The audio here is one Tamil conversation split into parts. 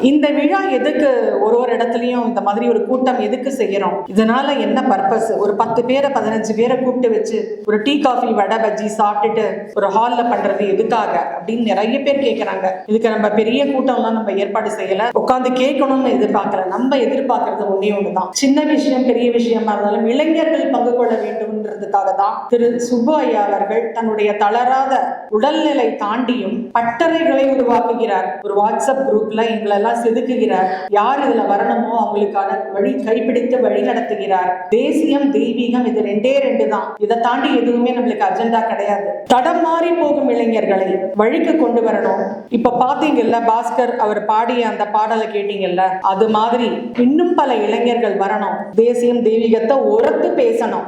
இந்த விழா எதுக்கு ஒரு ஒரு இடத்துலையும் இந்த மாதிரி ஒரு கூட்டம் எதுக்கு செய்யறோம்? இதனால என்ன பர்பஸ் ஒரு பத்து பேரை பதினஞ்சு பேரை கூப்பிட்டு வச்சு ஒரு டீ காஃபி வடை பஜ்ஜி சாப்பிட்டுட்டு ஒரு ஹால்ல பண்றது எதுக்காக? அப்படின்னு நிறைய பேர் கேட்கறாங்க இதுக்கு நம்ம பெரிய கூட்டம்லாம் நம்ம ஏற்பாடு செய்யல. உட்காந்து கேட்கணும்னு எதிர்பார்க்கல. நம்ம எதிர்பார்க்கறது ஒன்னே ஒண்ணுதான். சின்ன விஷயம் பெரிய விஷயமா இருந்தாலும் இளைஞர்கள் பங்கு கொள்ள வேண்டும்ன்றதுக்காக தான் திரு சுப்பு ஐயா அவர்கள் தன்னுடைய தளராத உடல்நிலை தாண்டியும் பட்டறைகளை உருவாக்குகிறார். ஒரு வாட்ஸ்அப் குரூப்ல எங்களெல்லாம் செதுக்குகிறார். யார் இதுல வரணுமோ அவங்களுக்கான வழி கைப்பிடித்து வழி நடத்துகிறார். தேசியம் தெய்வீகம் இது ரெண்டே ரெண்டு தான். இதை தாண்டி எதுவுமே நம்மளுக்கு அஜெண்டா கிடையாது. தடம் மாறி போகும் இளைஞர்களை வழிக்கு கொண்டு வரணும். இப்ப பாத்தீங்கல்ல பாஸ்கர் அவர் பாடிய அந்த பாடலை கேட்டீங்கல்ல அது மாதிரி இன்னும் பல இளைஞர்கள் வரணும். தேசியம் தெய்வீகத்தை உரத்து பேசணும்.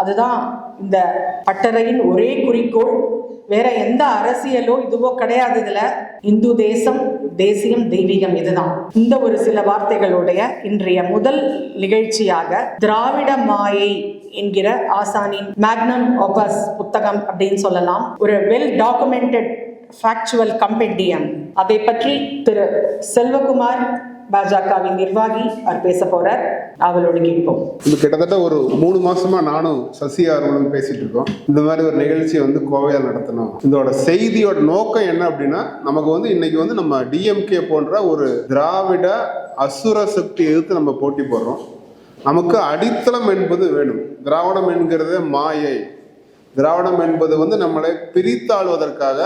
அதுதான் இந்த பட்டறையின் ஒரே குறிக்கோள். வேற எந்த அரசியலோ இதுவோ கிடையாது இதுல. இந்து தேசம் தேசியம் தெய்வீகம் இதுதான். இந்த ஒரு சில வார்த்தைகளுடைய இன்றைய முதல் நிகழ்ச்சியாக திராவிட மாயை என்கிற ஆசானின் மேக்னம் ஒபஸ் புத்தகம் அப்படின்னு சொல்லலாம். ஒரு வெல் டாக்குமெண்டட் ஃபேக்சுவல் கம்பெண்டியம் அதை பற்றி திரு செல்வகுமார் பாஜகவின் நிர்வாகி அவர் பேச போறார். அவளோடு கேட்போம். இது கிட்டத்தட்ட ஒரு மூணு மாசமா நானும் சசி அவர்களும் பேசிட்டு இருக்கோம். இந்த மாதிரி ஒரு நிகழ்ச்சியை வந்து கோவையில் நடத்தணும். இதோட செய்தியோட நோக்கம் என்ன அப்படின்னா நமக்கு வந்து இன்னைக்கு வந்து நம்ம டிஎம்கே போன்ற ஒரு திராவிட அசுர சக்தி எதிர்த்து நம்ம போட்டி போடுறோம். நமக்கு அடித்தளம் என்பது வேணும். திராவிடம் என்கிறது மாயை. திராவிடம் என்பது வந்து நம்மளை பிரித்தாழ்வதற்காக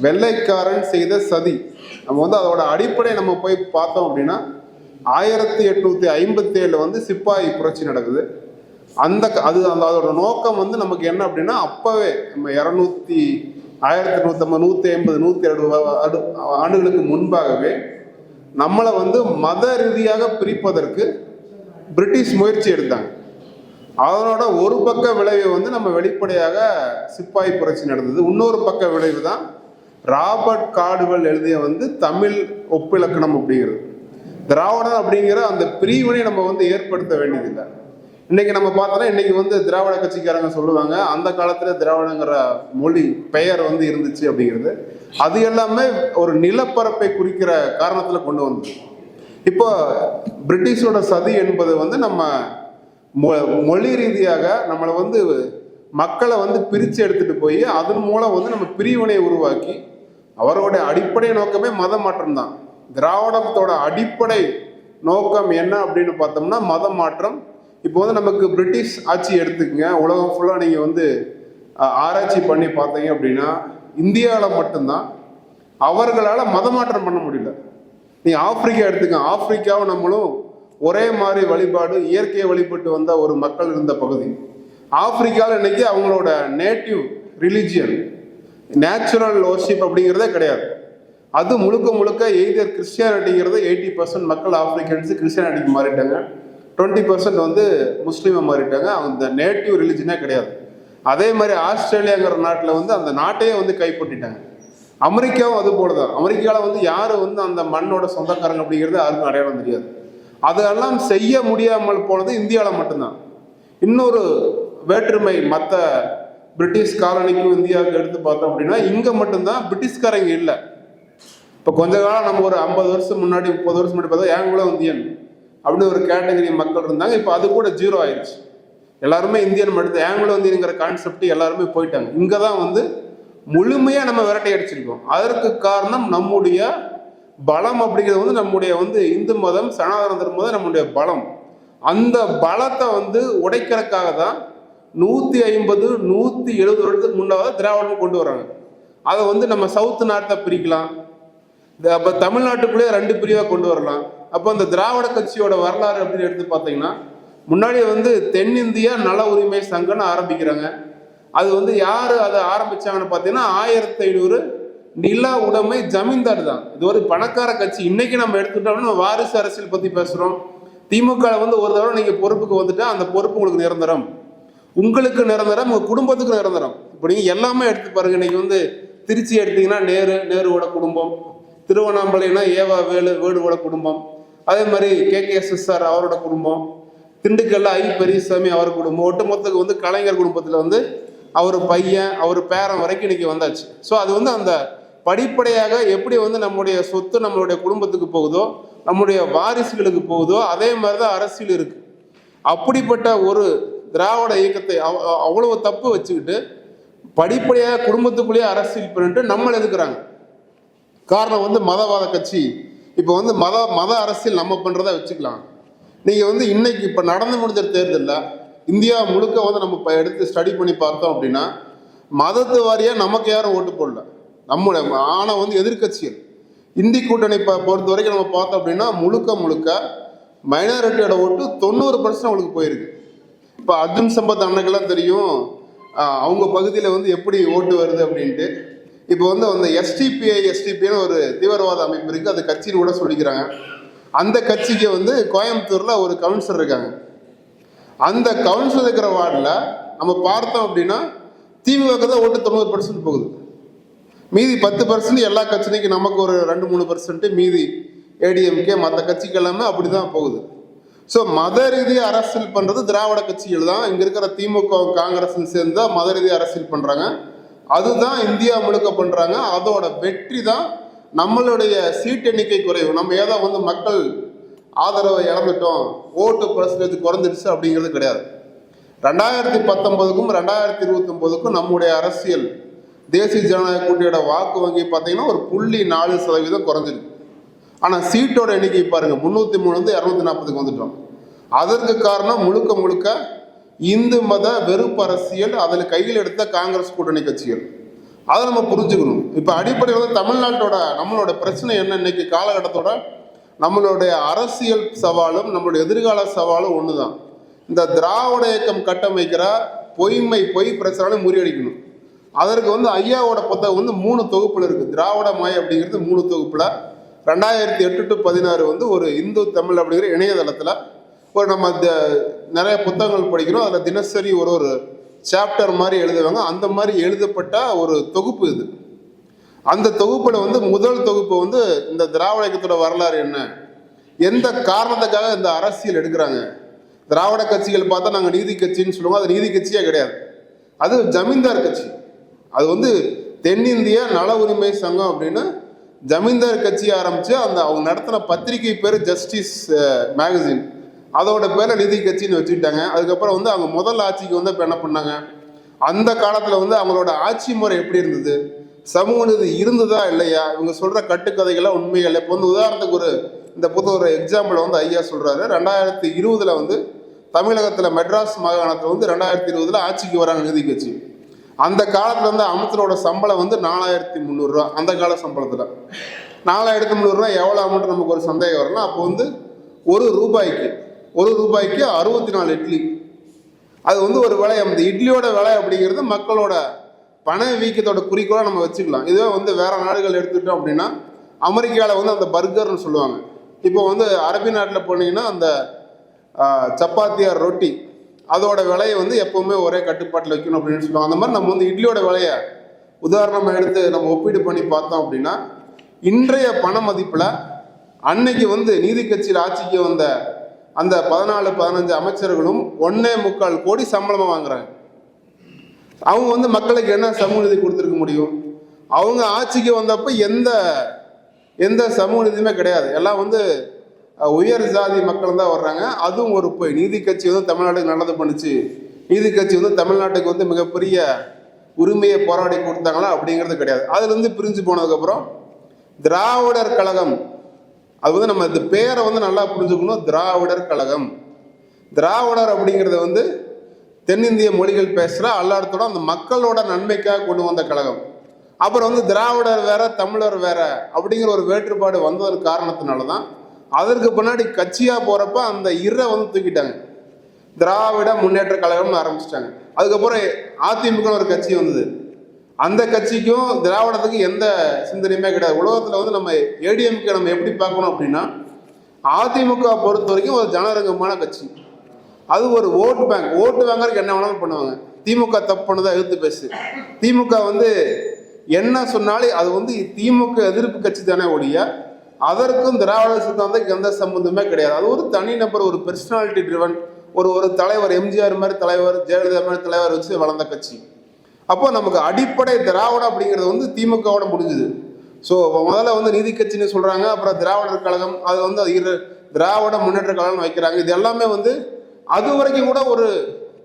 வெள்ளைக்காரன் செய்த சதி. நம்ம வந்து அதோட அடிப்படை நம்ம போய் பார்த்தோம் அப்படின்னா ஆயிரத்தி எட்நூத்தி ஐம்பத்தி ஏழுல வந்து சிப்பாயி புரட்சி நடக்குது. அந்த க- அது அந்த அதோட நோக்கம் வந்து நமக்கு என்ன அப்படின்னா அப்பவே நம்ம இரநூத்தி ஆயிரத்தி நூற்றம்பது நூற்றி ஐம்பது நூற்றி அறுபது ஆண்டுகளுக்கு முன்பாகவே நம்மளை வந்து மத ரீதியாக பிரிப்பதற்கு பிரிட்டிஷ் முயற்சி எடுத்தாங்க. அதனோட ஒரு பக்க விளைவு வந்து நம்ம வெளிப்படையாக சிப்பாய் புரட்சி நடந்தது. இன்னொரு பக்க விளைவு தான் ராபர்ட் காடுவெல் எழுதிய வந்து தமிழ் ஒப்பிலக்கணம் அப்படிங்கிறது. திராவிடம் அப்படிங்கிற அந்த பிரிவினை நம்ம வந்து ஏற்படுத்த வேண்டியதில்லை. இன்னைக்கு நம்ம பார்த்தோன்னா இன்னைக்கு வந்து திராவிட கட்சிக்காரங்க சொல்லுவாங்க அந்த காலத்துல திராவிடங்கிற மொழி பெயர் வந்து இருந்துச்சு அப்படிங்கிறது. அது எல்லாமே ஒரு நிலப்பரப்பை குறிக்கிற காரணத்துல கொண்டு வந்தது. இப்போ பிரிட்டிஷோட சதி என்பது வந்து நம்ம மொ- மொழி ரீதியாக நம்மளை வந்து மக்களை வந்து பிரித்து எடுத்துட்டு போய் அதன் மூலம் வந்து நம்ம பிரிவினையை உருவாக்கி அவருடைய அடிப்படை நோக்கமே மத மாற்றம் தான் திராவிடத்தோட அடிப்படை நோக்கம் என்ன அப்படின்னு பார்த்தோம்னா மத மாற்றம். இப்போ வந்து நமக்கு பிரிட்டிஷ் ஆட்சி எடுத்துக்கங்க. உலகம் ஃபுல்லாக நீங்கள் வந்து ஆராய்ச்சி பண்ணி பார்த்தீங்க அப்படின்னா இந்தியாவில் மட்டும்தான் அவர்களால் மதமாற்றம் பண்ண முடியல. நீ ஆப்பிரிக்கா எடுத்துக்க. ஆப்பிரிக்காவும் நம்மளும் ஒரே மாதிரி வழிபாடு இயற்கையை வழிபட்டு வந்த ஒரு மக்கள் இருந்த பகுதி. ஆப்பிரிக்காவில் இன்னைக்கு அவங்களோட நேட்டிவ் ரிலிஜியன் நேச்சுரல் worship அப்படிங்கிறதே கிடையாது. அது முழுக்க முழுக்க எய்தர் கிறிஸ்டியானிட்டிங்கிறது எயிட்டி பர்சன்ட் மக்கள் ஆப்பிரிக்கன்ஸ் கிறிஸ்டியானிட்டிக்கு மாறிட்டாங்க. டுவெண்ட்டி பர்சன்ட் வந்து முஸ்லீமாக மாறிட்டாங்க. அந்த நேட்டிவ் ரிலிஜனே கிடையாது. அதே மாதிரி ஆஸ்திரேலியாங்கிற நாட்டில் வந்து அந்த நாட்டையே வந்து கைப்பற்றிட்டாங்க. அமெரிக்காவும் அது போல தான் அமெரிக்காவில் வந்து யார் வந்து அந்த மண்ணோட சொந்தக்காரங்க அப்படிங்கிறது யாருக்கும் அடையாளம் தெரியாது. அதெல்லாம் செய்ய முடியாமல் போனது இந்தியாவில் மட்டும்தான். இன்னொரு வேற்றுமை மற்ற பிரிட்டிஷ் காலனிக்கும் இந்தியாவுக்கு எடுத்து பார்த்தோம் அப்படின்னா இங்கே மட்டும்தான் பிரிட்டிஷ்காரங்க இல்லை. இப்போ கொஞ்ச காலம் நம்ம ஒரு ஐம்பது வருஷம் முன்னாடி முப்பது வருஷம் முன்னாடி பார்த்தா ஏங்குளோ இந்தியன்? அப்படின்னு ஒரு கேட்டகரி மக்கள் இருந்தாங்க. இப்போ அது கூட ஜீரோ ஆயிடுச்சு எல்லாருமே இந்தியன் மட்டும் ஆங்கிலோ இந்தியனுங்கிற கான்செப்ட் எல்லாருமே போயிட்டாங்க. இங்கே தான் வந்து முழுமையாக நம்ம விரட்டை அடிச்சிருக்கோம் அதற்கு காரணம் நம்முடைய பலம் அப்படிங்கிறது வந்து நம்முடைய வந்து இந்து மதம் சனாதன தர்மம் தான் நம்முடைய பலம். அந்த பலத்தை வந்து உடைக்கிறதுக்காக தான் நூற்றி ஐம்பது நூற்றி எழுபது வருடத்துக்கு முன்னாவது திராவிடம் கொண்டு வராங்க. அதை வந்து நம்ம சவுத் நாட்டை பிரிக்கலாம். இந்த அப்போ தமிழ்நாட்டுக்குள்ளேயே ரெண்டு பிரிவாக கொண்டு வரலாம். அப்போ அந்த திராவிட கட்சியோட வரலாறு அப்படின்னு எடுத்து பார்த்தீங்கன்னா முன்னாடி வந்து தென்னிந்தியா நல உரிமை சங்கம்னு ஆரம்பிக்கிறாங்க. அது வந்து யார் அதை ஆரம்பிச்சாங்கன்னு பார்த்தீங்கன்னா ஆயிரத்தி ஐநூறு நில உடைமை ஜமீன்தார் தான். இது ஒரு பணக்கார கட்சி. இன்னைக்கு நம்ம எடுத்துட்டோம்னா வாரிசு அரசியல் பற்றி பேசுகிறோம் திமுக வந்து ஒரு தடவை நீங்கள் பொறுப்புக்கு வந்துட்டா அந்த பொறுப்பு உங்களுக்கு நிரந்தரம். உங்களுக்கு நிரந்தரம் உங்கள் குடும்பத்துக்கு நிரந்தரம். இப்போ நீங்கள் எல்லாமே எடுத்து பாருங்க இன்றைக்கி வந்து திருச்சி எடுத்தீங்கன்னா நேரு நேருவோட குடும்பம். திருவண்ணாமலைனா ஏவா வேலு வேடுவோட குடும்பம். அதே மாதிரி கே. கே. சார் அவரோட குடும்பம். திண்டுக்கல்ல ஐ. பெரியசாமி அவர் குடும்பம். ஒட்டுமொத்தத்துக்கு வந்து கலைஞர் குடும்பத்தில் வந்து அவர் பையன் அவர் பேரன் வரைக்கும் இன்றைக்கி வந்தாச்சு. ஸோ அது வந்து அந்த படிப்படையாக எப்படி வந்து நம்முடைய சொத்து நம்மளுடைய குடும்பத்துக்கு போகுதோ நம்முடைய வாரிசுகளுக்கு போகுதோ அதே மாதிரி தான் அரசியல் இருக்குது அப்படிப்பட்ட ஒரு திராவிட இயக்கத்தை அவ்வளவு தப்பு வச்சுக்கிட்டு படிப்படியாக குடும்பத்துக்குள்ளேயே அரசியல் பண்ணிட்டு நம்மளை எதுக்குறாங்க? காரணம் வந்து மதவாத கட்சி. இப்போ வந்து மத மத அரசியல் நம்ம பண்ணுறதா வச்சுக்கலாம். நீங்கள் வந்து இன்னைக்கு இப்போ நடந்து முடிஞ்ச தேர்தலில் இந்தியா முழுக்க வந்து நம்ம இப்போ எடுத்து ஸ்டடி பண்ணி பார்த்தோம் அப்படின்னா மதத்து வாரியாக நமக்கு யாரும் ஓட்டு போடல. நம்முடைய ஆனால் வந்து எதிர்கட்சிகள் இந்தி கூட்டணி ப பொறுத்த வரைக்கும் நம்ம பார்த்தோம் அப்படின்னா முழுக்க முழுக்க மைனாரிட்டியோட ஓட்டு தொண்ணூறு பர்சன்ட் அவங்களுக்கு போயிருக்கு. இப்போ அர்ஜுன் சம்பத் அண்ணனுக்கெல்லாம் தெரியும். அவங்க பகுதியில் வந்து எப்படி ஓட்டு வருது அப்படின்ட்டு. இப்போ வந்து அந்த எஸ்டிபிஐ எஸ்டிபின்னு ஒரு தீவிரவாத அமைப்பு இருக்குது அது கட்சின்னு கூட சொல்லிக்கிறாங்க. அந்த கட்சிக்கு வந்து கோயம்புத்தூரில் ஒரு கவுன்சிலர் இருக்காங்க. அந்த கவுன்சிலர் இருக்கிற வார்டில் நம்ம பார்த்தோம் அப்படின்னா திமுக தான் ஓட்டு தொண்ணூறு பர்சன்ட் போகுது. மீதி பத்து பர்சன்ட் எல்லா கட்சிக்கும் நமக்கு ஒரு ரெண்டு மூணு பர்சன்ட் மீதி ஏடிஎம்கே மற்ற கட்சிக்கு எல்லாமே அப்படி தான் போகுது. ஸோ மத ரீதியாக அரசியல் பண்ணுறது திராவிட கட்சிகள் தான். இங்கே இருக்கிற திமுக காங்கிரஸ் சேர்ந்து மத ரீதியாக அரசியல் பண்ணுறாங்க அதுதான் இந்தியா முழுக்க பண்ணுறாங்க அதோட வெற்றி தான் நம்மளுடைய சீட் எண்ணிக்கை குறைவு. நம்ம ஏதோ வந்து மக்கள் ஆதரவை இழந்துட்டோம் ஓட்டு பர்சன்டேஜ் குறைஞ்சிருச்சு அப்படிங்கிறது கிடையாது. ரெண்டாயிரத்தி பத்தொன்பதுக்கும் ரெண்டாயிரத்தி இருபத்தொம்போதுக்கும் நம்முடைய அரசியல் தேசிய ஜனநாயக கூட்டியோட வாக்கு வங்கி பார்த்தீங்கன்னா ஒரு புள்ளி நாலு சதவீதம் குறைஞ்சிருக்கு. ஆனால் சீட்டோட எண்ணிக்கை பாருங்க முந்நூற்றி மூணு வந்து இரநூத்தி நாற்பதுக்கு வந்துட்டோம். அதற்கு காரணம் முழுக்க முழுக்க இந்து மத வெறுப்பு அரசியல் அதில் கையில் எடுத்த காங்கிரஸ் கூட்டணி கட்சிகள். அதை நம்ம புரிஞ்சுக்கணும். இப்போ அடிப்படையில் வந்து தமிழ்நாட்டோட நம்மளோட பிரச்சனை என்ன இன்னைக்கு காலகட்டத்தோட நம்மளுடைய அரசியல் சவாலும் நம்மளுடைய எதிர்கால சவாலும் ஒன்று தான் இந்த திராவிட இயக்கம் கட்டமைக்கிற பொய்மை பொய் பிரச்சனை முறியடிக்கணும். அதற்கு வந்து ஐயாவோட புத்தகம் வந்து மூணு தொகுப்பில் இருக்குது திராவிட மாய் அப்படிங்கிறது மூணு தொகுப்பில். ரெண்டாயிரத்தி எட்டு டு பதினாறு வந்து ஒரு இந்து தமிழ் அப்படிங்கிற இணையதளத்தில் இப்போ நம்ம த- நிறைய புத்தகங்கள் படிக்கிறோம். அதில் தினசரி ஒரு ஒரு சாப்டர் மாதிரி எழுதுவாங்க. அந்த மாதிரி எழுதப்பட்ட ஒரு தொகுப்பு இது. அந்த தொகுப்பில் வந்து முதல் தொகுப்பு வந்து இந்த திராவிட இயக்கத்தோட வரலாறு என்ன? எந்த காரணத்துக்காக இந்த அரசியல் எடுக்கிறாங்க? திராவிட கட்சிகள் பார்த்தா நாங்கள் நீதி கட்சின்னு சொல்லுவோம். அது நீதி கட்சியே கிடையாது. அது ஜமீன்தார் கட்சி. அது வந்து தென்னிந்திய நல உரிமை சங்கம் அப்படின்னு ஜமீன்தார் கட்சி ஆரம்பித்து அந்த அவங்க நடத்தின பத்திரிகை பேர் ஜஸ்டிஸ் மேகசின் அதோட பேரை நீதி கட்சின்னு வச்சுக்கிட்டாங்க. அதுக்கப்புறம் வந்து அவங்க முதல் ஆட்சிக்கு வந்து இப்போ என்ன பண்ணாங்க? அந்த காலத்தில் வந்து அவங்களோட ஆட்சி முறை எப்படி இருந்தது? சமூக நீதி இருந்ததா இல்லையா? இவங்க சொல்கிற கட்டுக்கதைகள்லாம் உண்மைகள்? இப்போ வந்து உதாரணத்துக்கு ஒரு இந்த புது ஒரு எக்ஸாம்பிள் வந்து ஐயா சொல்கிறாரு ரெண்டாயிரத்தி இருபதில் வந்து தமிழகத்தில் மெட்ராஸ் மாகாணத்தில் வந்து ரெண்டாயிரத்தி இருபதில் ஆட்சிக்கு வராங்க நீதி கட்சி. அந்த காலத்தில் வந்து அமைச்சரோட சம்பளம் வந்து நாலாயிரத்தி முந்நூறுரூவா அந்த கால சம்பளத்தில். நாலாயிரத்தி முந்நூறுரூவா எவ்வளோ அமௌண்ட் நமக்கு ஒரு சந்தேகம் வரும்னா அப்போ வந்து ஒரு ரூபாய்க்கு ஒரு ரூபாய்க்கு அறுபத்தி நாலு இட்லி. அது வந்து ஒரு விலை அந்த இட்லியோட விலை அப்படிங்கிறது மக்களோட பண வீக்கத்தோட குறிக்கோளாக நம்ம வச்சுக்கலாம். இதுவே வந்து வேற நாடுகள் எடுத்துக்கிட்டோம் அப்படின்னா அமெரிக்காவில் வந்து அந்த பர்கர்னு சொல்லுவாங்க. இப்போ வந்து அரபி நாட்டில் போனீங்கன்னா அந்த சப்பாத்தியார் ரொட்டி அதோட விலையை வந்து எப்பவுமே ஒரே கட்டுப்பாட்டில் வைக்கணும் அப்படின்னு சொல்லுவாங்க. அந்த மாதிரி நம்ம வந்து இட்லியோட விலையை உதாரணமாக எடுத்து நம்ம ஒப்பீடு பண்ணி பார்த்தோம் அப்படின்னா இன்றைய பண மதிப்பில் அன்னைக்கு வந்து நீதி கட்சியில் ஆட்சிக்கு வந்த அந்த பதினாலு பதினஞ்சு அமைச்சர்களும் ஒன்னே முக்கால் கோடி சம்பளமாக வாங்குறாங்க. அவங்க வந்து மக்களுக்கு என்ன சமூகநிதி கொடுத்துருக்க முடியும்? அவங்க ஆட்சிக்கு வந்தப்போ எந்த எந்த சமூகநிதியுமே கிடையாது. எல்லாம் வந்து உயர் ஜாதி மக்கள் தான் வர்றாங்க. அதுவும் ஒரு பொய் நீதி கட்சி வந்து தமிழ்நாட்டுக்கு நல்லது பண்ணுச்சு. நீதி கட்சி வந்து தமிழ்நாட்டுக்கு வந்து மிகப்பெரிய உரிமையை போராடி கொடுத்தாங்களா அப்படிங்கிறது கிடையாது. அதுலேருந்து பிரிஞ்சு போனதுக்கப்புறம் திராவிடர் கழகம் அது வந்து நம்ம இந்த பேரை வந்து நல்லா புரிஞ்சுக்கணும். திராவிடர் கழகம். திராவிடர் அப்படிங்கிறது வந்து தென்னிந்திய மொழிகள் பேசுகிற அல்லாடத்தோட அந்த மக்களோட நன்மைக்காக கொண்டு வந்த கழகம். அப்புறம் வந்து திராவிடர் வேற தமிழர் வேற அப்படிங்கிற ஒரு வேற்றுப்பாடு வந்ததன் காரணத்தினால தான் அதற்கு பின்னாடி கட்சியாக போகிறப்ப அந்த இறை வந்து தூக்கிட்டாங்க. திராவிட முன்னேற்ற கழகம்னு ஆரம்பிச்சிட்டாங்க. அதுக்கப்புறம் அதிமுக ஒரு கட்சி வந்தது. அந்த கட்சிக்கும் திராவிடத்துக்கும் எந்த சிந்தனையுமே கிடையாது. உலகத்தில் வந்து நம்ம ஏடிஎம்கே நம்ம எப்படி பார்க்கணும் அப்படின்னா அதிமுக பொறுத்த வரைக்கும் ஒரு ஜனரங்கமான கட்சி. அது ஒரு ஓட்டு பேங்க் ஓட்டு வாங்குறதுக்கு என்ன வேணாலும் பண்ணுவாங்க. திமுக தப்பு பண்ணதை எதிர்த்து பேசு. திமுக வந்து என்ன சொன்னாலும் அது வந்து திமுக எதிர்ப்பு கட்சி தானே ஒழிய அதற்கும் திராவிட சித்தாந்தத்துக்கு எந்த சம்பந்தமே கிடையாது. அது ஒரு தனிநபர் ஒரு பர்சனாலிட்டி ட்ரிவன் ஒரு ஒரு தலைவர் எம்ஜிஆர் மாதிரி தலைவர் ஜெயலலிதா மாதிரி தலைவர் வச்சு வளர்ந்த கட்சி. அப்போ நமக்கு அடிப்படை திராவிடம் அப்படிங்கிறது வந்து திமுகவோட முடிஞ்சுது. ஸோ முதல்ல வந்து நீதி கட்சின்னு சொல்கிறாங்க அப்புறம் திராவிடர் கழகம் அது வந்து அது திராவிட முன்னேற்ற கழகம் வைக்கிறாங்க. இது எல்லாமே வந்து அது வரைக்கும் கூட ஒரு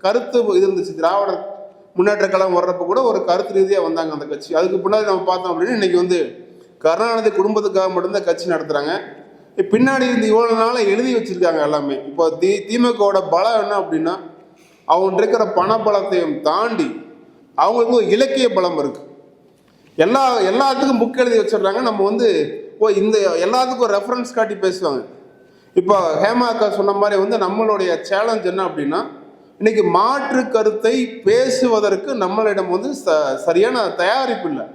கருத்து இது இருந்துச்சு. திராவிடர் முன்னேற்ற கழகம் வர்றப்ப கூட ஒரு கருத்து ரீதியாக வந்தாங்க அந்த கட்சி. அதுக்கு பின்னாடி நம்ம பார்த்தோம் அப்படின்னா இன்னைக்கு வந்து கருணாநிதி குடும்பத்துக்காக மட்டும்தான் கட்சி நடத்துகிறாங்க பின்னாடி இந்த இவ்வளோ நாளாக எழுதி வச்சிருக்காங்க எல்லாமே. இப்போ தி திமுகவோட பலம் என்ன அப்படின்னா அவங்க இருக்கிற பண பலத்தையும் தாண்டி அவங்களுக்கு ஒரு இலக்கிய பலம் இருக்கு. எல்லா எல்லாத்துக்கும் புக் எழுதி வச்சிடுறாங்க. நம்ம வந்து ஓ இந்த எல்லாத்துக்கும் ஒரு ரெஃபரன்ஸ் காட்டி பேசுவாங்க. இப்போ ஹேமா அக்கா சொன்ன மாதிரி வந்து நம்மளுடைய சேலஞ்ச் என்ன அப்படின்னா இன்னைக்கு மாற்று கருத்தை பேசுவதற்கு நம்மளிடம் வந்து ச சரியான தயாரிப்பு இல்லை.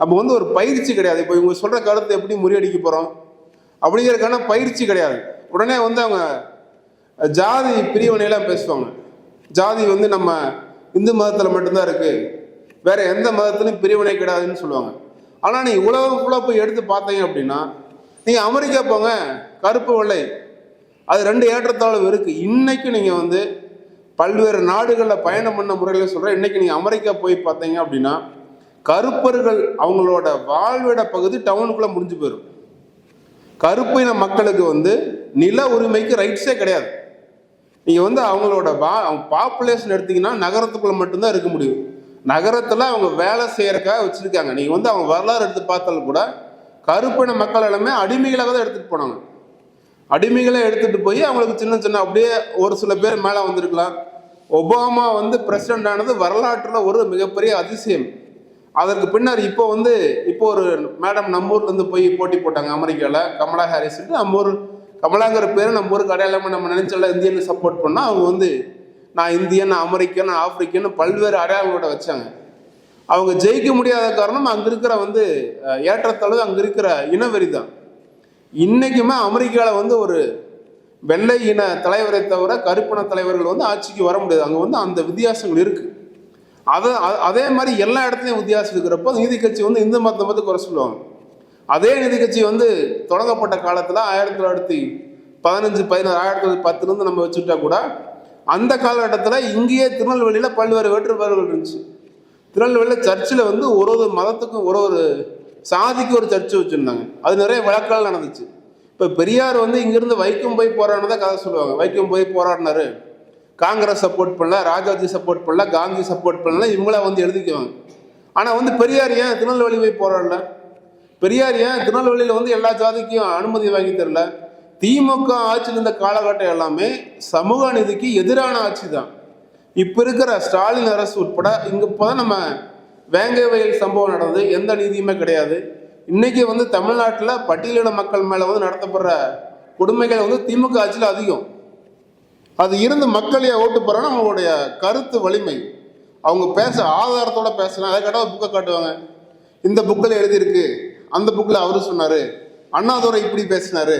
நம்ம வந்து ஒரு பயிற்சி கிடையாது. இப்போ இவங்க சொல்கிற கருத்தை எப்படி முறியடிக்க போகிறோம் அப்படிங்கிறதுக்கான பயிற்சி கிடையாது. உடனே வந்து அவங்க ஜாதி பிரிவினையெல்லாம் பேசுவாங்க. ஜாதி வந்து நம்ம இந்து மதத்தில் மட்டும்தான் இருக்குது வேற எந்த மதத்துலையும் பிரிவினை கிடையாதுன்னு சொல்லுவாங்க. ஆனால் நீ உலகம் ஃபுல்லாக போய் எடுத்து பார்த்தீங்க அப்படின்னா நீங்கள் அமெரிக்கா போங்க கருப்பு வெள்ளை. அது ரெண்டு ஏற்றத்தாழ்வு இருக்குது இன்னைக்கு நீங்கள் வந்து பல்வேறு நாடுகளில் பயணம் பண்ண முறையில் சொல்கிறேன் இன்னைக்கு நீங்கள் அமெரிக்கா போய் பார்த்தீங்க அப்படின்னா கருப்பர்கள் அவங்களோட வாழ்விட பகுதி டவுனுக்குள்ளே முடிஞ்சு போயிடும் கருப்பின மக்களுக்கு வந்து நில உரிமைக்கு ரைட்ஸே கிடையாது. நீங்கள் வந்து அவங்களோட வா அவங்க பாப்புலேஷன் எடுத்தீங்கன்னா நகரத்துக்குள்ள மட்டும்தான் இருக்க முடியும். நகரத்தில் அவங்க வேலை செய்கிறக்காக வச்சுருக்காங்க. நீங்கள் வந்து அவங்க வரலாறு எடுத்து பார்த்தாலும் கூட கருப்பின மக்கள் எல்லாமே அடிமைகளாக தான் எடுத்துகிட்டு போனாங்க. அடிமைகளை எடுத்துகிட்டு போய் அவங்களுக்கு சின்ன சின்ன அப்படியே ஒரு சில பேர் மேலே வந்திருக்கலாம். ஒபாமா வந்து பிரசிடென்ட் ஆனது வரலாற்றில் ஒரு மிகப்பெரிய அதிசயம். அதற்கு பின்னர் இப்போ வந்து இப்போ ஒரு மேடம் நம்ம ஊர்லேருந்து போய் போட்டி போட்டாங்க அமெரிக்காவில் கமலா ஹாரிஸ்க்கு நம்ம ஊர் கமலாங்கிற பேர் நம்ம ஊருக்கு அடையாளமாக நம்ம நினைச்சல இந்தியன்னு சப்போர்ட் பண்ணால் அவங்க வந்து நான் இந்தியன் நான் அமெரிக்கன் நான் ஆப்பிரிக்கன் பல்வேறு அடையாளங்களோட வச்சாங்க. அவங்க ஜெயிக்க முடியாத காரணம் அங்கே இருக்கிற வந்து ஏற்றத்தாழ்வு அங்கே இருக்கிற இனவெறி தான். இன்றைக்குமே அமெரிக்காவில் வந்து ஒரு வெள்ளை இன தலைவரை தவிர கருப்பின தலைவர்கள் வந்து ஆட்சிக்கு வர முடியாது. அங்கே வந்து அந்த வித்தியாசங்கள் இருக்குது அதை அதே மாதிரி எல்லா இடத்துலையும் வித்தியாசம் இருக்கிறப்போ நீதி கட்சி வந்து இந்து மதத்தை பற்றி குறை சொல்லுவாங்க. அதே நீதி கட்சி வந்து தொடங்கப்பட்ட காலத்தில் ஆயிரத்தி தொள்ளாயிரத்தி பதினஞ்சு பதினாறு ஆயிரத்தி தொள்ளாயிரத்தி பத்துலேருந்து நம்ம வச்சுட்டா கூட அந்த காலகட்டத்தில் இங்கேயே திருநெல்வேலியில் பல்வேறு வேற்றுப்பாடுகள் இருந்துச்சு. திருநெல்வேலியில் சர்ச்சில் வந்து ஒரு ஒரு மதத்துக்கும் ஒரு ஒரு சாதிக்கு ஒரு சர்ச்சு வச்சுருந்தாங்க. அது நிறைய வழக்கால் நடந்துச்சு. இப்போ பெரியார் வந்து இங்கேருந்து வைக்கம் போய் போராடினதான் கதை சொல்லுவாங்க. வைக்கம் போய் போராடினாரு. காங்கிரஸ் சப்போர்ட் பண்ணல ராஜாஜி சப்போர்ட் பண்ணல காந்தி சப்போர்ட் பண்ணல இவங்கள வந்து எழுதிக்குவாங்க. ஆனால் வந்து பெரியார் ஏன் திருநெல்வேலி போய் போராடல? பெரியார் ஏன் திருநெல்வேலியில் வந்து எல்லா ஜாதிக்கும் அனுமதி வாங்கி தரல? திமுக ஆட்சியில் இருந்த காலகட்டம் எல்லாமே சமூக நீதிக்கு எதிரான ஆட்சி தான். இப்போ இருக்கிற ஸ்டாலின் அரசு உட்பட இங்கே இப்போ தான் நம்ம வேங்கை வயல் சம்பவம் நடந்தது. எந்த நீதியுமே கிடையாது. இன்னைக்கு வந்து தமிழ்நாட்டில் பட்டியலின மக்கள் மேலே வந்து நடத்தப்படுற கொடுமைகள் வந்து திமுக ஆட்சியில் அதிகம். அது இருந்து மக்கள் ஏன் ஓட்டு போறாங்கன்னா அவங்களுடைய கருத்து வலிமை. அவங்க பேச ஆதாரத்தோட பேசலாம். அதை கேட்டால் புக்கை காட்டுவாங்க. இந்த புக்கில் எழுதியிருக்கு அந்த புக்கில் அவரு சொன்னார் அண்ணாதுரை இப்படி பேசினாரு.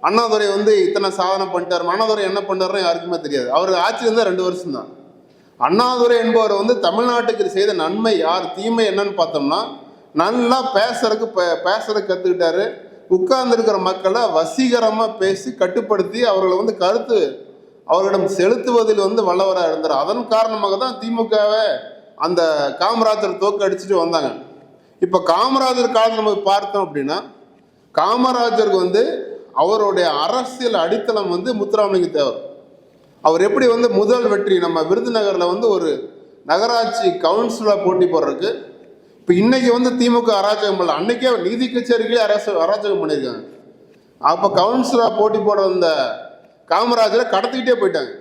அண்ணாதுரை வந்து இத்தனை சாதனை பண்ணிட்டாரு. அண்ணாதுரை என்ன பண்ணாருன்னு யாருக்குமே தெரியாது. அவர் ஆட்சி இருந்தால் ரெண்டு வருஷம் தான் அண்ணாதுரை என்பவர் வந்து தமிழ்நாட்டுக்கு செய்த நன்மை யார் தீமை என்னன்னு பார்த்தோம்னா நல்லா பேசுறதுக்கு பே- பேசுறதுக்கு கற்றுக்கிட்டாரு உட்கார்ந்துருக்கிற மக்களை வசீகரமாக பேசி கட்டுப்படுத்தி அவர்களை வந்து கருத்து அவர்களிடம் செலுத்துவதில் வந்து வல்லவராக இருந்தார். அதன் காரணமாக தான் திமுகவை அந்த காமராஜர் தோக்கு அடிச்சுட்டு வந்தாங்க. இப்போ காமராஜர் காலத்தில் நம்ம பார்த்தோம் அப்படின்னா காமராஜருக்கு வந்து அவருடைய அரசியல் அடித்தளம் வந்து முத்துராமலிங்க தேவர். அவர் எப்படி வந்து முதல் வெற்றி நம்ம விருதுநகரில் வந்து ஒரு நகராட்சி கவுன்சிலராக போட்டி போடுறதுக்கு இப்போ இன்னைக்கு வந்து திமுக அராஜகம் பண்ணல. அன்னைக்கே நீதி கச்சேரிகளே அரசு அராஜகம் பண்ணியிருக்காங்க. அப்போ கவுன்சிலாக போட்டி போட வந்த காமராஜரை கடத்திக்கிட்டே போயிட்டாங்க.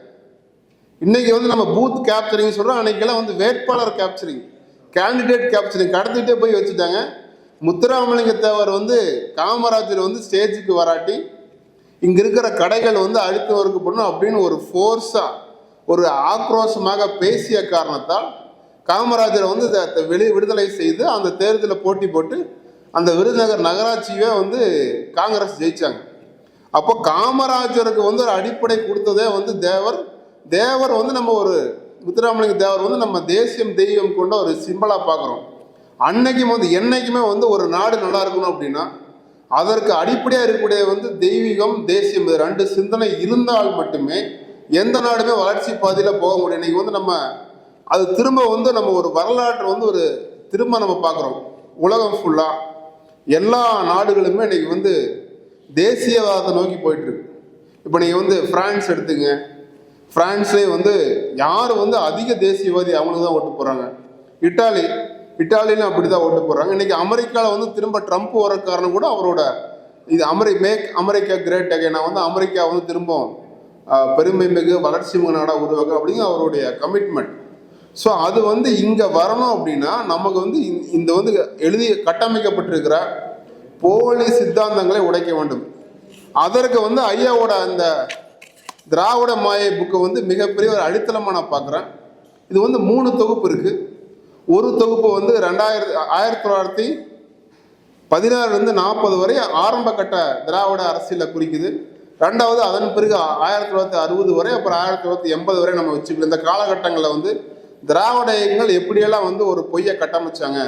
இன்னைக்கு வந்து நம்ம பூத் கேப்சரிங் சொல்கிறோம் அன்னைக்கெல்லாம் வந்து வேட்பாளர் கேப்சரிங் கேண்டிடேட் கேப்சரிங் கடத்திட்டே போய் வச்சுட்டாங்க. முத்துராமலிங்க தேவர் வந்து காமராஜர் வந்து ஸ்டேஜுக்கு வராட்டி இங்க இருக்கிற கடைகள் வந்து அழித்து ஒடுக்கப்படணும் அப்படின்னு ஒரு ஃபோர்ஸா ஒரு ஆக்ரோஷமாக பேசிய காரணத்தால் காமராஜரை வந்து வெளி விடுதலை செய்து அந்த தேர்தலில் போட்டி போட்டு அந்த விருதுநகர் நகராட்சியே வந்து காங்கிரஸ் ஜெயிச்சாங்க. அப்போ காமராஜருக்கு வந்து ஒரு அடிப்படை கொடுத்ததே வந்து தேவர். தேவர் வந்து நம்ம ஒரு முத்துராமலிங்க தேவர் வந்து நம்ம தேசியம் தெய்வம் கொண்ட ஒரு சிம்பிளாக பார்க்குறோம். அன்னைக்கும் வந்து என்னைக்குமே வந்து ஒரு நாடு நல்லா இருக்கணும் அப்படின்னா அதற்கு அடிப்படையாக இருக்கக்கூடிய வந்து தெய்வீகம் தேசியம் இது ரெண்டு சிந்தனை இருந்தால் மட்டுமே எந்த நாடுமே வளர்ச்சி பாதையில் போக முடியும். இன்னைக்கு வந்து நம்ம அது திரும்ப வந்து நம்ம ஒரு வரலாற்றை வந்து ஒரு திரும்ப நம்ம பார்க்குறோம். உலகம் ஃபுல்லாக எல்லா நாடுகளுமே இன்னைக்கு வந்து தேசியவாதத்தை நோக்கி போயிட்டுருக்கு இப்போ நீங்கள் வந்து ஃப்ரான்ஸ் எடுத்துங்க பிரான்ஸ்லேயே வந்து யார் வந்து அதிக தேசியவாதி அவங்களுக்கு தான் ஓட்டு போகிறாங்க இட்டாலி இட்டாலியிலும் அப்படி தான் ஓட்டு போடுறாங்க. இன்னைக்கு அமெரிக்காவில் வந்து திரும்ப ட்ரம்ப் வர காரணம் கூட அவரோட இது அமெரி மேக் அமெரிக்கா கிரேட் அகைனா நான் வந்து அமெரிக்கா வந்து திரும்ப பெருமை மிகு வளர்ச்சி மிகு நாடாக உருவாக்க அப்படிங்கிற அவருடைய கமிட்மெண்ட் ஸோ அது வந்து இங்கே வரணும் அப்படின்னா நமக்கு வந்து இந்த- இந்த வந்து எழுதி கட்டமைக்கப்பட்டிருக்கிற போலி சித்தாந்தங்களை உடைக்க வேண்டும். அதற்கு வந்து ஐயாவோட அந்த திராவிட மாயை புக்கை வந்து மிகப்பெரிய ஒரு அடித்தளமாக நான் பார்க்குறேன். இது வந்து மூணு தொகுப்பு இருக்குது ஒரு தொகுப்பு வந்து ரெண்டாயிரத்தி ஆயிரத்தி தொள்ளாயிரத்தி பதினாறுலேருந்து நாற்பது வரை ஆரம்ப கட்ட திராவிட அரசியலை குறிக்குது. ரெண்டாவது அதன் பிறகு ஆயிரத்தி தொள்ளாயிரத்தி அறுபது வரை அப்புறம் ஆயிரத்தி தொள்ளாயிரத்தி எண்பது வரை நம்ம வச்சுக்கலாம் இந்த காலகட்டங்களில் வந்து திராவிட இயக்கங்கள் எப்படியெல்லாம் வந்து ஒரு பொய்யை கட்டமைச்சாங்க.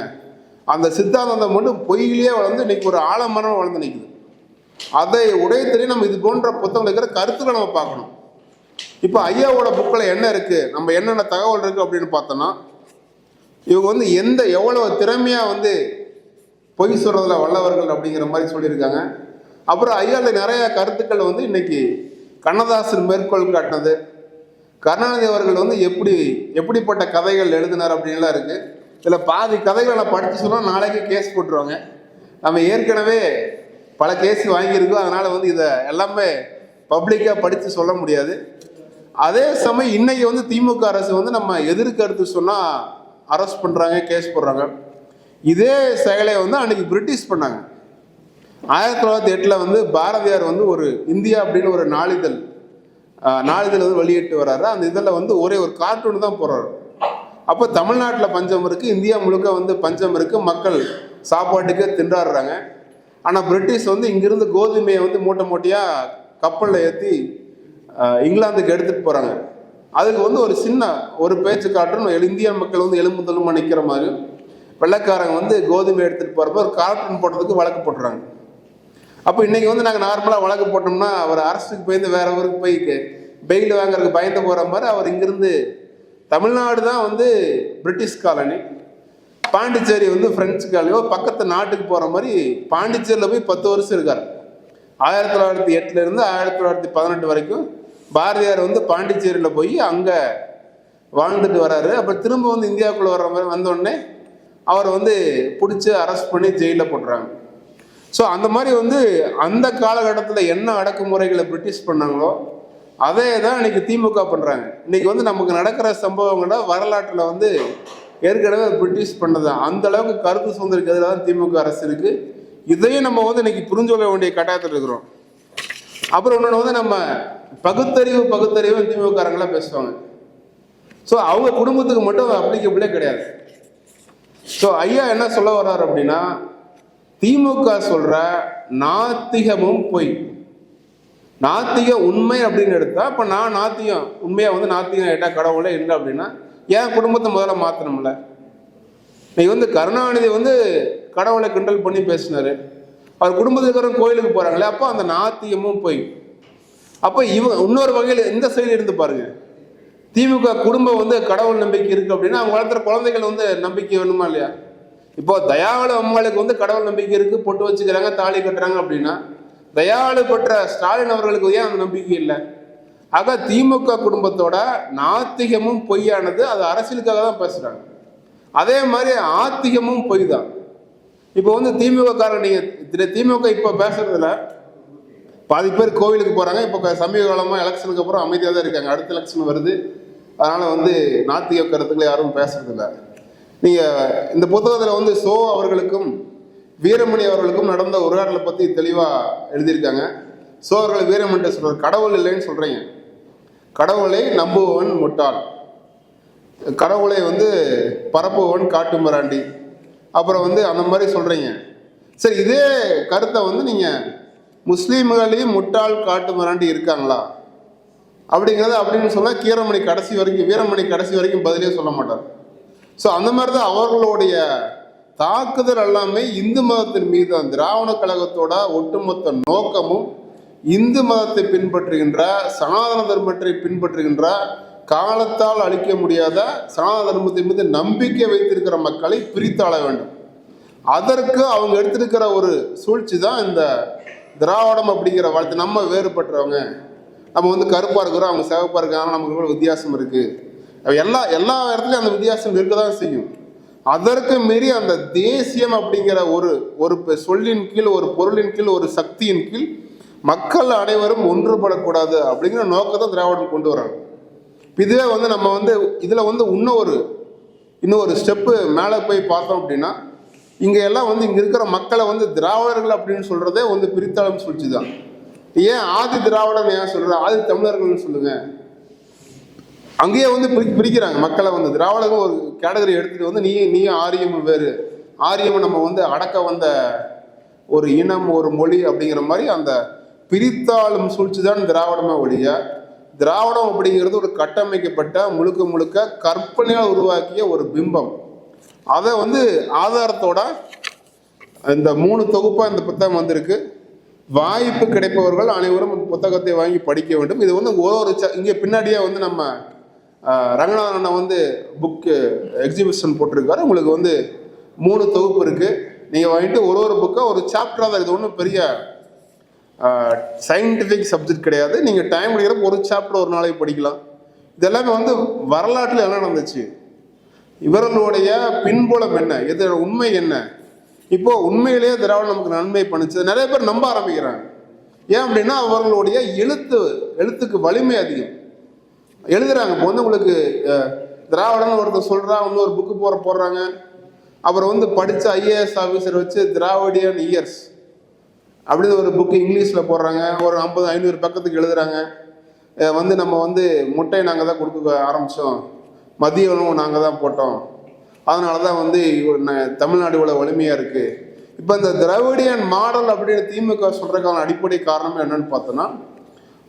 அந்த சித்தாந்தம் மட்டும் பொய்யிலேயே வளர்ந்து இன்னைக்கு ஒரு ஆழமரம் வளர்ந்து நிற்குது அதை உடையத்தறி நம்ம இது போன்ற புத்தகங்கள் இருக்கிற கருத்துக்களை நம்ம பார்க்கணும். இப்போ ஐயாவோட புக்கில் என்ன இருக்குது நம்ம என்னென்ன தகவல் இருக்குது அப்படின்னு பார்த்தோன்னா இவங்க வந்து எந்த எவ்வளவு திறமையாக வந்து பொய் சொல்கிறதுல வல்லவர்கள் அப்படிங்கிற மாதிரி சொல்லியிருக்காங்க. அப்புறம் ஐயாவில் நிறைய கருத்துக்கள் வந்து இன்னைக்கு கண்ணதாசன் மேற்கோள் காட்டினது. கருணாநிதி அவர்கள் வந்து எப்படி எப்படிப்பட்ட கதைகள் எழுதினார் அப்படின்லாம் இருக்குது இதில் பாதி கதைகளை நான் படித்து சொன்னால் நாளைக்கு கேஸ் போட்டுருவாங்க. நம்ம ஏற்கனவே பல கேஸ் வாங்கியிருக்கோம். அதனால் வந்து இதை எல்லாமே பப்ளிக்காக படித்து சொல்ல முடியாது. அதே சமயம் இன்னைக்கு வந்து திமுக அரசு வந்து நம்ம எதிர்கருத்து சொன்னால் அரெஸ்ட் பண்ணுறாங்க கேஸ் போடுறாங்க. இதே செயலை வந்து அன்னைக்கு பிரிட்டிஷ் பண்ணாங்க. ஆயிரத்தி தொள்ளாயிரத்தி எட்டில் வந்து பாரதியார் வந்து ஒரு இந்தியா அப்படின்னு ஒரு நாளிதழ் நாளிதழ் வந்து வெளியிட்டு வர்றாரு. அந்த இதில் வந்து ஒரே ஒரு கார்ட்டூன் தான் போடுறாரு. அப்போ தமிழ்நாட்டில் பஞ்சம் இருக்குது இந்தியா முழுக்க வந்து பஞ்சம் இருக்குது மக்கள் சாப்பாட்டுக்கு திண்டாடுறாங்க. ஆனால் பிரிட்டிஷ் வந்து இங்கிருந்து கோதுமையை வந்து மூட்டை மூட்டையாக கப்பலில் ஏற்றி இங்கிலாந்துக்கு எடுத்துகிட்டு போகிறாங்க அதுக்கு வந்து ஒரு சின்ன ஒரு பேச்சு காட்டுன்னு இந்திய மக்கள் வந்து எலும்புதலுமா நிற்கிற மாதிரி வெள்ளைக்காரங்க வந்து கோதுமை எடுத்துகிட்டு போகிறப்ப ஒரு கார்ட்டூன் போடுறதுக்கு வழக்கு போட்டுறாங்க. அப்போ இன்றைக்கி வந்து நாங்கள் நார்மலாக வழக்கு போட்டோம்னா அவர் அரசுக்கு போயிருந்து வேற ஊருக்கு போய் பெயில் வாங்குறதுக்கு பயந்து போகிற மாதிரி அவர் இங்கிருந்து தமிழ்நாடு தான் வந்து பிரிட்டிஷ் காலனி. பாண்டிச்சேரி வந்து பிரெஞ்சு பக்கத்து நாட்டுக்கு போகிற மாதிரி பாண்டிச்சேரியில் போய் பத்து வருஷம் இருக்கார். ஆயிரத்தி தொள்ளாயிரத்தி எட்டுலேருந்து ஆயிரத்தி தொள்ளாயிரத்தி பதினெட்டு வரைக்கும் பாரதியார் வந்து பாண்டிச்சேரியில் போய் அங்கே வாழ்ந்துட்டு வராரு. அப்புறம் திரும்ப வந்து இந்தியாவுக்குள்ளே வர்ற மாதிரி வந்தோடனே அவரை வந்து பிடிச்சி அரெஸ்ட் பண்ணி ஜெயிலில் போட்டுறாங்க. ஸோ அந்த மாதிரி வந்து அந்த காலகட்டத்தில் என்ன அடக்குமுறைகளை பிரிட்டிஷ் பண்ணாங்களோ அதே தான் இன்னைக்கு திமுக பண்ணுறாங்க இன்னைக்கு வந்து நமக்கு நடக்கிற சம்பவங்களை வரலாற்றில் வந்து ஏற்கனவே பிரிட்டிஷ் பண்ணது அந்த அளவுக்கு கருத்து சுதந்திரக்கு எதிராக தான் திமுக அரசு இருக்கு. இதையும் நம்ம வந்து இன்னைக்கு புரிஞ்சு கொள்ள வேண்டிய கட்டாயத்தில் இருக்கிறோம். அப்புறம் இன்னொன்று வந்து நம்ம பகுத்தறிவு பகுத்தறிவு திமுககாரங்களாம் பேசுவாங்க. ஸோ அவங்க குடும்பத்துக்கு மட்டும் அப்ளிகபிளே கிடையாது. ஸோ ஐயா என்ன சொல்ல வர்றாரு அப்படின்னா திமுக சொல்ற நாத்திகமும் பொய். நாத்திக உண்மை அப்படின்னு எடுத்தா இப்போ நான் நாத்திகம் உண்மையாக வந்து நாத்திகம் ஏட்டா கடவுளே இல்லை அப்படின்னா என் குடும்பத்தை முதல்ல மாற்றணும்ல நீ வந்து கருணாநிதி வந்து கடவுளை கிண்டல் பண்ணி பேசினாரு. அவர் குடும்பத்துக்கு கோயிலுக்கு போறாங்களே அப்போ அந்த நாத்தியமும் போய். அப்போ இவ இன்னொரு வகையில் இந்த சைடு இருந்து பாருங்க. திமுக குடும்பம் வந்து கடவுள் நம்பிக்கை இருக்கு அப்படின்னா அவங்க வளர்த்துற குழந்தைகள் வந்து நம்பிக்கை வேணுமா இல்லையா? இப்போ தயாளு அம்மாளுக்கு வந்து கடவுள் நம்பிக்கை இருக்கு பொட்டு வச்சுக்கிறாங்க தாலி கட்டுறாங்க அப்படின்னா தயாளு பெற்ற ஸ்டாலின் அவர்களுக்கு ஏன் அந்த நம்பிக்கை இல்லை? ஆக திமுக குடும்பத்தோட நாத்திகமும் பொய்யானது அது அரசியலுக்காக தான் பேசுகிறாங்க அதே மாதிரி ஆத்திகமும் பொய் தான் இப்போ வந்து திமுக காரங்க திமுக இப்போ பேசுறதுல பாதி பேர் கோவிலுக்கு போகிறாங்க இப்போ சமீப காலமாக எலெக்ஷனுக்கு அப்புறம் அமைதியாக தான் இருக்காங்க. அடுத்த எலெக்ஷன் வருது. அதனால் வந்து நாத்திக கருத்துக்களை யாரும் பேசுறதில்ல. நீங்கள் இந்த புத்தகத்தில் வந்து சோ அவர்களுக்கும் வீரமணி அவர்களுக்கும் நடந்த உரையாடலை பற்றி தெளிவாக எழுதியிருக்காங்க. சோ அவர்கள் வீரமணி சொல்கிறார் கடவுள் இல்லைன்னு சொல்கிறீங்க கடவுளை நம்புவன் முட்டாள். கடவுளை வந்து பரப்புவன் காட்டு மிராண்டி. அப்புறம் வந்து அந்த மாதிரி சொல்றீங்க. சரி இதே கருத்தை வந்து நீங்க முஸ்லீம்களையும் முட்டாள் காட்டு மிராண்டி இருக்காங்களா? அப்படிங்கிறத அப்படின்னு சொன்னா கீரமணி கடைசி வரைக்கும் வீரமணி கடைசி வரைக்கும் பதிலே சொல்ல மாட்டார். ஸோ அந்த மாதிரி தான் அவர்களுடைய தாக்குதல் எல்லாமே இந்து மதத்தின் மீது அந்த திராவிட கழகத்தோட ஒட்டுமொத்த நோக்கமும் இந்து மதத்தை பின்பற்றுகின்ற சனாதன தர்மத்தை பின்பற்றுகின்ற காலத்தால் அழிக்க முடியாத சனாதன தர்மத்தை மீது நம்பிக்கை வைத்திருக்கிற மக்களை பிரித்தாள வேண்டும். அதற்கு அவங்க எடுத்திருக்கிற ஒரு சூழ்ச்சி தான் இந்த திராவிடம் அப்படிங்கிற வாழ்த்து. நம்ம வேறுபட்டுறவங்க நம்ம வந்து கருப்பாக இருக்கிறோம் அவங்க சிவப்பாக இருக்காங்க நமக்கு கூட வித்தியாசம் இருக்குது எல்லா எல்லா இடத்துலையும் அந்த வித்தியாசம் இருக்க தான் செய்யும். அதற்கு மீறி அந்த தேசியம் அப்படிங்கிற ஒரு ஒரு சொல்லின் கீழ் ஒரு பொருளின் கீழ் ஒரு சக்தியின் கீழ் மக்கள் அனைவரும் ஒன்றுபடக்கூடாது அப்படிங்கிற நோக்கத்தை திராவிடம் கொண்டு வராங்க. இதுவே வந்து நம்ம வந்து இதில் வந்து இன்னும் ஒரு ஸ்டெப்பு மேலே போய் பார்த்தோம் அப்படின்னா இங்கே எல்லாம் வந்து இங்கே இருக்கிற மக்களை வந்து திராவிடர்கள் அப்படின்னு சொல்கிறதே வந்து பிரித்தாளம் சூழ்ச்சி தான் ஏன் ஆதி திராவிடம் ஏன் சொல்கிற ஆதி தமிழர்கள்னு சொல்லுங்கள் அங்கேயே வந்து பிரி பிரிக்கிறாங்க மக்களை வந்து. திராவிடர்கள் ஒரு கேட்டகரி எடுத்துகிட்டு வந்து நீ நீயும் ஆரியம் வேறு. ஆரியம் நம்ம வந்து அடக்க வந்த ஒரு இனம் ஒரு மொழி அப்படிங்கிற மாதிரி அந்த பிரித்தாளும் சூழ்ச்சி தான் திராவிடமே ஒழிய திராவிடம் அப்படிங்கிறது ஒரு கட்டமைக்கப்பட்ட முழுக்க முழுக்க கற்பனையால் உருவாக்கிய ஒரு பிம்பம். அதை வந்து ஆதாரத்தோட இந்த மூணு தொகுப்பாக இந்த புத்தகம் வந்திருக்கு. வாய்ப்பு கிடைப்பவர்கள் அனைவரும் இந்த புத்தகத்தை வாங்கி படிக்க வேண்டும். இது வந்து ஒரு ஒரு ச- இங்கே பின்னாடியே வந்து நம்ம ரங்கநாதன் அண்ணன் வந்து புக்கு எக்ஸிபிஷன் போட்டிருக்காரு. உங்களுக்கு வந்து மூணு தொகுப்பு இருக்குது நீங்கள் வாங்கிட்டு ஒரு ஒரு புக்காக ஒரு சாப்டராக தான் இது ஒன்றும் பெரிய சயின்டிஃபிக் சப்ஜெக்ட் கிடையாது. நீங்கள் டைம் கிடைக்கிறப்ப ஒரு சாப்டர் ஒரு நாளைக்கு படிக்கலாம். இதெல்லாமே வந்து வரலாற்றில் என்ன நடந்துச்சு? இவர்களுடைய பின்புலம் என்ன? எது உண்மை என்ன? இப்போ உண்மையிலேயே திராவிடம் நமக்கு நன்மை பண்ணுச்சு. நிறைய பேர் நம்ப ஆரம்பிக்கிறாங்க. ஏன் அப்படின்னா அவர்களுடைய எழுத்து எழுத்துக்கு வலிமை அதிகம். எழுதுறாங்க. இப்போ வந்து உங்களுக்கு திராவிடன் ஒருத்தர் சொல்றா இன்னொரு புக்கு போகிற போடுறாங்க. அவர் வந்து படித்த ஐஏஎஸ் ஆஃபீஸர் வச்சு திராவிடியன் இயர்ஸ் அப்படின்னு ஒரு புக்கு இங்கிலீஷில் போடுறாங்க. ஒரு ஐம்பது ஐநூறு பக்கத்துக்கு எழுதுறாங்க. வந்து நம்ம வந்து முட்டை நாங்கள் தான் கொடுக்க ஆரம்பித்தோம் மதிய உணவு நாங்கள் தான் போட்டோம். அதனால தான் வந்து தமிழ்நாடு இவ்வளோ வலிமையாக இருக்குது இப்போ இந்த திராவிடியன் மாடல் அப்படின்னு திமுக சொல்கிறதுக்கான அடிப்படை காரணம் என்னன்னு பார்த்தோன்னா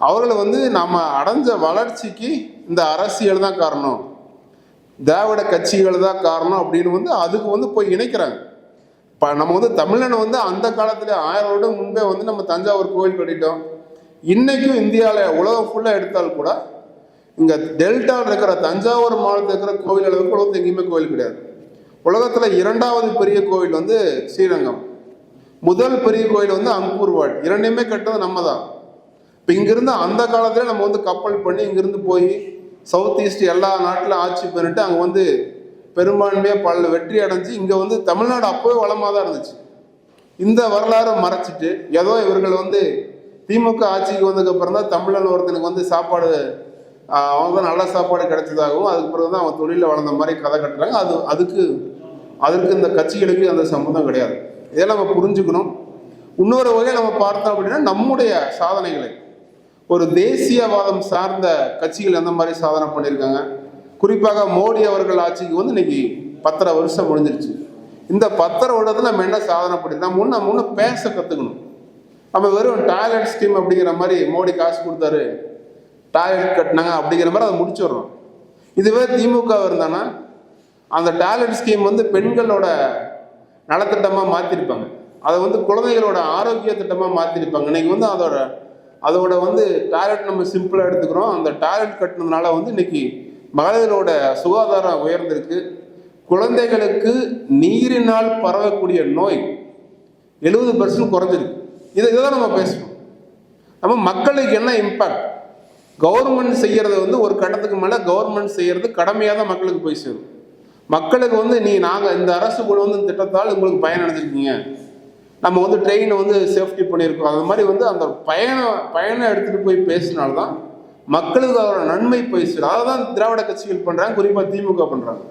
அவர்கள் வந்து நம்ம அடைஞ்ச வளர்ச்சிக்கு இந்த அரசியல் தான் காரணம். திராவிட கட்சிகள் தான் காரணம் அப்படின்னு வந்து அதுக்கு வந்து போய் இணைக்கிறாங்க. இப்போ நம்ம வந்து தமிழனை வந்து அந்த காலத்துல ஆயிரம் வருடம் முன்பே வந்து நம்ம தஞ்சாவூர் கோவில் கட்டிட்டோம். இன்னைக்கும் இந்தியாவில் உலகம் ஃபுல்லாக எடுத்தால் கூட இங்கே டெல்டாவில் இருக்கிற தஞ்சாவூர் மாவட்டத்தில் இருக்கிற கோவில் அளவுக்கு உலகத்தில் எங்கேயுமே கோவில் கிடையாது. உலகத்தில் இரண்டாவது பெரிய கோவில் வந்து ஸ்ரீரங்கம். முதல் பெரிய கோயில் வந்து அங்கூர்வாட் இரண்டையுமே கட்டது நம்ம தான் இப்போ இங்கிருந்து அந்த காலத்துல நம்ம வந்து கப்பல் பண்ணி இங்கிருந்து போய் சவுத் ஈஸ்ட் எல்லா நாட்டிலும் ஆட்சி பண்ணிட்டு அங்கே வந்து பெரும்பான்மையாக பல வெற்றி அடைஞ்சு இங்கே வந்து தமிழ்நாடு அப்போவே வளமாக தான் இருந்துச்சு. இந்த வரலாறை மறைச்சிட்டு ஏதோ இவர்கள் வந்து திமுக ஆட்சிக்கு வந்ததுக்கப்புறம் தான் தமிழன் ஒருத்தனுக்கு வந்து சாப்பாடு அவங்க தான் நல்ல சாப்பாடு கிடைச்சதாகவும் அதுக்கு பிறகு தான் அவன் தொழிலில் வளர்ந்த மாதிரி கதை கட்டுறாங்க. அது அதுக்கு அதற்கு இந்த கட்சிகளுக்கு அந்த சம்மந்தம் கிடையாது. இதை நம்ம புரிஞ்சுக்கணும். இன்னொரு வகையை நம்ம பார்த்தோம் அப்படின்னா நம்முடைய சாதனைகளை. ஒரு தேசியவாதம் சார்ந்த கட்சிகள் எந்த மாதிரி சாதனை பண்ணியிருக்காங்க? குறிப்பாக மோடி அவர்கள் ஆட்சிக்கு வந்து இன்னைக்கு பத்தரை வருஷம் முடிஞ்சிருச்சு. இந்த பத்தரை வருடத்தில் நம்ம என்ன சாதனை பண்ணிருக்கோம் முன்ன முன்ன பேச கற்றுக்கணும் நம்ம வெறும் டாய்லெட் ஸ்கீம் அப்படிங்கிற மாதிரி மோடி காசு கொடுத்தாரு. டாய்லெட் கட்டினாங்க அப்படிங்கிற மாதிரி அதை முடிச்சிடுறோம். இதுவே திமுக இருந்தானா அந்த டாய்லெட் ஸ்கீம் வந்து பெண்களோட நலத்திட்டமாக மாற்றிருப்பாங்க அதை வந்து குழந்தைகளோட ஆரோக்கிய திட்டமாக மாற்றிருப்பாங்க இன்னைக்கு வந்து அதோட அதோட வந்து டாய்லெட் நம்ம சிம்பிளாக எடுத்துக்கிறோம். அந்த டாய்லெட் கட்டினதுனால வந்து இன்னைக்கு மகளிரோட சுகாதாரம் உயர்ந்திருக்கு. குழந்தைகளுக்கு நீரினால் பரவக்கூடிய நோய் எழுபது பர்சன்ட் குறைஞ்சிருக்கு. இதை இதை தான் நம்ம பேசணும் நம்ம மக்களுக்கு என்ன இம்பாக்ட் கவர்மெண்ட் செய்கிறத வந்து ஒரு கட்டத்துக்கு மேலே கவர்மெண்ட் செய்கிறது கடமையாக தான் மக்களுக்கு போய் சேரும். மக்களுக்கு வந்து நீ நாங்கள் இந்த அரசு கொண்டு வந்து இந்த திட்டத்தால் உங்களுக்கு பயன் அடைஞ்சிருக்கீங்க. நம்ம வந்து ட்ரெயினை வந்து சேஃப்டி பண்ணியிருக்கோம். அது மாதிரி வந்து அந்த பயணம் பயணம் எடுத்துகிட்டு போய் பேசினால்தான் மக்களுக்கு அதோட நன்மை போய் சேரும் அதை தான் திராவிட கட்சிகள் பண்ணுறாங்க குறிப்பாக திமுக பண்ணுறாங்க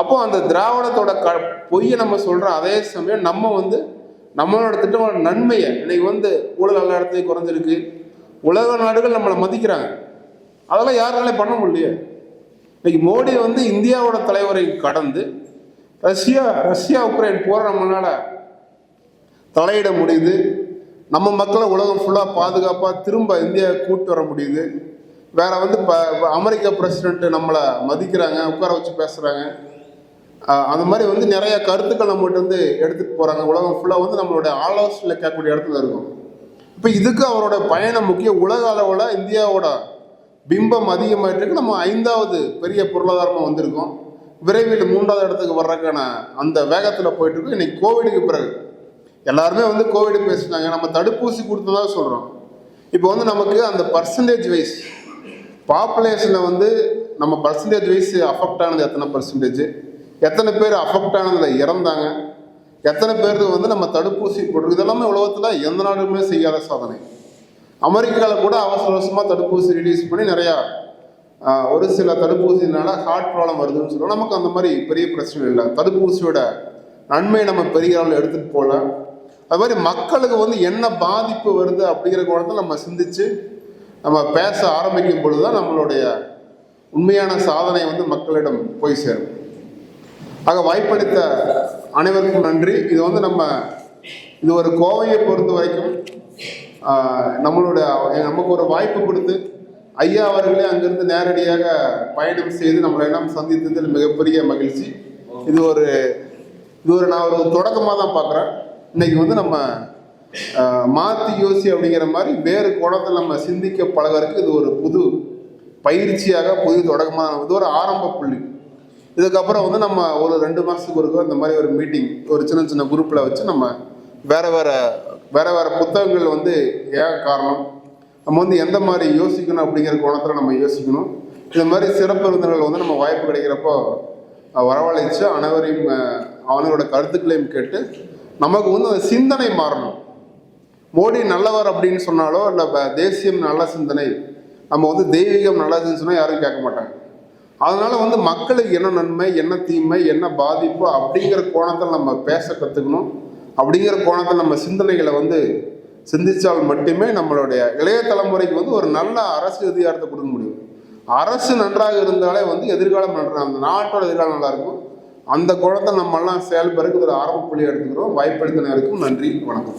அப்போ அந்த திராவிடத்தோட க பொய்யை நம்ம சொல்கிறோம் அதே சமயம் நம்ம வந்து நம்மளோட திட்டமோட நன்மையை இன்னைக்கு வந்து ஊழல் எல்லா இடத்துலையும் குறைஞ்சிருக்கு. உலக நாடுகள் நம்மளை மதிக்கிறாங்க. அதெல்லாம் யாராலையும் பண்ண முடியல இன்னைக்கு மோடி வந்து இந்தியாவோட தலைவரை கடந்து ரஷ்யா ரஷ்யா உக்ரைன் போற நம்மளால தலையிட முடியுது. நம்ம மக்களை உலகம் ஃபுல்லாக பாதுகாப்பாக திரும்ப இந்தியாவை கூட்டு வர முடியுது. வேற வந்து இப்போ அமெரிக்க பிரசிடென்ட் நம்மளை மதிக்கிறாங்க உட்கார வச்சு பேசுகிறாங்க அந்த மாதிரி வந்து நிறைய கருத்துக்கள் நம்மகிட்ட வந்து எடுத்துகிட்டு போகிறாங்க உலகம் ஃபுல்லாக வந்து நம்மளுடைய ஆலோசனை கேட்கக்கூடிய இடத்துல இருக்கும். இப்போ இதுக்கு அவரோட பயணம் முக்கிய உலக அளவில் இந்தியாவோட பிம்பம் அதிகமாயிட்டு இருக்கு. நம்ம ஐந்தாவது பெரிய பொருளாதாரமாக வந்திருக்கோம். விரைவில் மூன்றாவது இடத்துக்கு வர்றதுக்கான அந்த வேகத்தில் போயிட்டுருக்கோம் இன்னைக்கு கோவிடுக்கு பிறகு. எல்லாருமே வந்து கோவிட் பேசினாங்க. நம்ம தடுப்பூசி கொடுத்ததாக சொல்கிறோம் இப்போ வந்து நமக்கு அந்த பர்சன்டேஜ் வைஸ் பாப்புலேஷனில் வந்து நம்ம பர்சன்டேஜ் வைஸ் அஃபெக்ட் ஆனது எத்தனை பர்சன்டேஜ் எத்தனை பேர் அஃபெக்ட் ஆனதில் இறந்தாங்க? எத்தனை பேருக்கு வந்து நம்ம தடுப்பூசி போட்டு இதெல்லாமே உலகத்தில் எந்த நாடுமே செய்யாத சாதனை. அமெரிக்காவில் கூட அவசர அவசரமாக தடுப்பூசி ரிலீஸ் பண்ணி நிறையா ஒரு சில தடுப்பூசினால ஹார்ட் ப்ராப்ளம் வருதுன்னு சொல்லுவோம் நமக்கு அந்த மாதிரி பெரிய பிரச்சனை இல்லை. தடுப்பூசியோட நன்மை நம்ம பெரிய அளவில் எடுத்துகிட்டு போகல. அது மாதிரி மக்களுக்கு வந்து என்ன பாதிப்பு வருது அப்படிங்கிற கோணத்தில் நம்ம சிந்திச்சு நம்ம பேச ஆரம்பிக்கும் பொழுது தான் நம்மளுடைய உண்மையான சாதனை வந்து மக்களிடம் போய் சேரும். ஆக வாய்ப்பளித்த அனைவருக்கும் நன்றி. இது வந்து நம்ம இது ஒரு கோவையை பொறுத்த வரைக்கும் ஆஹ், நம்மளுடைய நமக்கு ஒரு வாய்ப்பு கொடுத்து ஐயா அவர்களே அங்கிருந்து நேரடியாக பயணம் செய்து நம்மளை எல்லாம் சந்தித்ததில் மிகப்பெரிய மகிழ்ச்சி. இது ஒரு இது ஒரு நான் ஒரு தொடக்கமாக தான் பார்க்குறேன். இன்னைக்கு வந்து நம்ம மாற்றி யோசி அப்படிங்கிற மாதிரி வேறு கோணத்தில் நம்ம சிந்திக்க பழகிறதுக்கு இது ஒரு புது பயிற்சியாக புது தொடக்கமாக இது ஒரு ஆரம்ப புள்ளி. இதுக்கப்புறம் வந்து நம்ம ஒரு ரெண்டு மாதத்துக்கு ஒருக்க இந்த மாதிரி ஒரு மீட்டிங் ஒரு சின்ன சின்ன குரூப்பில் வச்சு நம்ம வேற வேற வேற வேற புத்தகங்கள் வந்து ஏக காரணம்? நம்ம வந்து எந்த மாதிரி யோசிக்கணும் அப்படிங்கிற கோணத்தில் நம்ம யோசிக்கணும். இந்த மாதிரி சிறப்பு விருந்தினர்கள் வந்து நம்ம வாய்ப்பு கிடைக்கிறப்போ வரவழைச்சு அனைவரையும் அவனோட கருத்துக்களையும் கேட்டு நமக்கு வந்து அந்த சிந்தனை மாறணும். மோடி நல்லவர் அப்படின்னு சொன்னாலோ இல்லை தேசியம் நல்ல சிந்தனை நம்ம வந்து தெய்வீகம் நல்லா சிந்தனை யாரும் கேட்க மாட்டாங்க. அதனால வந்து மக்களுக்கு என்ன நன்மை என்ன தீமை என்ன பாதிப்பு அப்படிங்கிற கோணத்தில் நம்ம பேச கற்றுக்கணும் அப்படிங்கிற கோணத்தில் நம்ம சிந்தனைகளை வந்து சிந்திச்சால் மட்டுமே நம்மளுடைய இளைய தலைமுறைக்கு வந்து ஒரு நல்ல அரசு அதிகாரத்தை கொடுக்க முடியும். அரசு நன்றாக இருந்தாலே வந்து எதிர்காலம் நன்றாக அந்த நாட்டோட எதிர்காலம் நல்லா இருக்கும். அந்த கோணத்தை நம்ம எல்லாம் ஒரு ஆரம்ப புள்ளி எடுத்துக்கிறோம். வாய்ப்பளித்த நேருக்கும் நன்றி வணக்கம்.